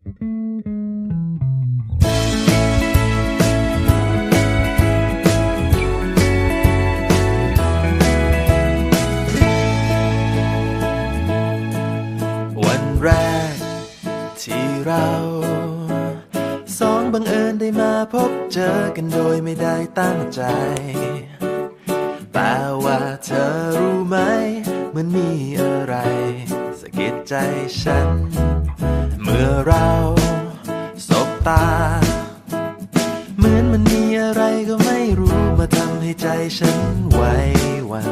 วันแรกที่เราสองบังเอิญได้มาพบเจอกันโดยไม่ได้ตั้งใจ แต่ว่าเธอรู้ไหม มันมีอะไรสะกิดใจฉัน มื่อเราสบตา เหมือนมันมีอะไรก็ไม่รู้มาทำให้ใจฉันไหวหวัน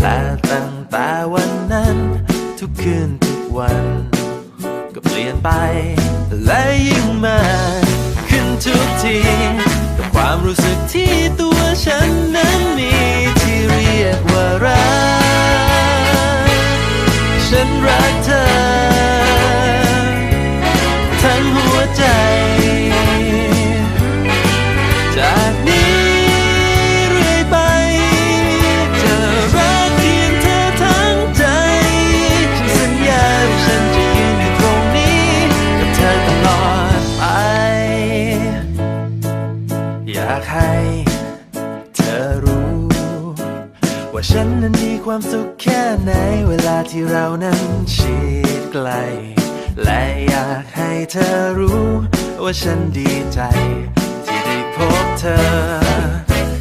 และตั้งแต่วันนั้น ทุกคืนทุกวัน ก็เปลี่ยนไป และยิ่งมา ขึ้นทุกทีกับความรู้สึกที่ตัวฉันากให้เธอรู้ ว่าฉันนั้นมีความสุขแค่ไหน เวลาที่เรานั้นชิดไกล และอยากให้เธอรู้ ว่าฉันดีใจ ที่ได้พบเธอ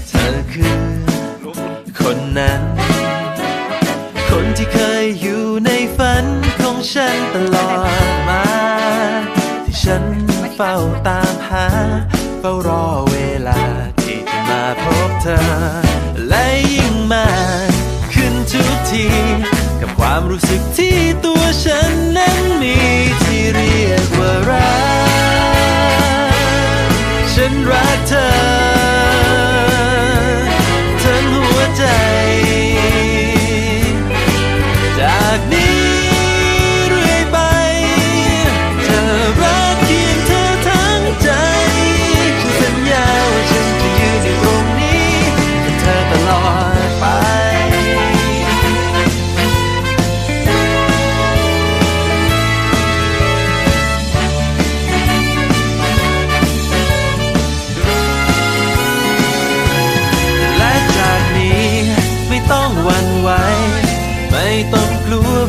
เธอคือ คนนั้น คนที่เคยอยู่ในฝันของฉันตลอดมา ที่ฉันเฝ้าตามหา เฝ้ารอ เธอ และยิ่งมาขึ้นทุกที กับความรู้สึกที่ตัวฉันนั้นมีที่เรียกว่ารัก ฉันรักเธอ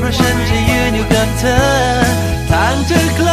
ราะฉันจะยืนอยู่กับเธอ ทางเธอไกล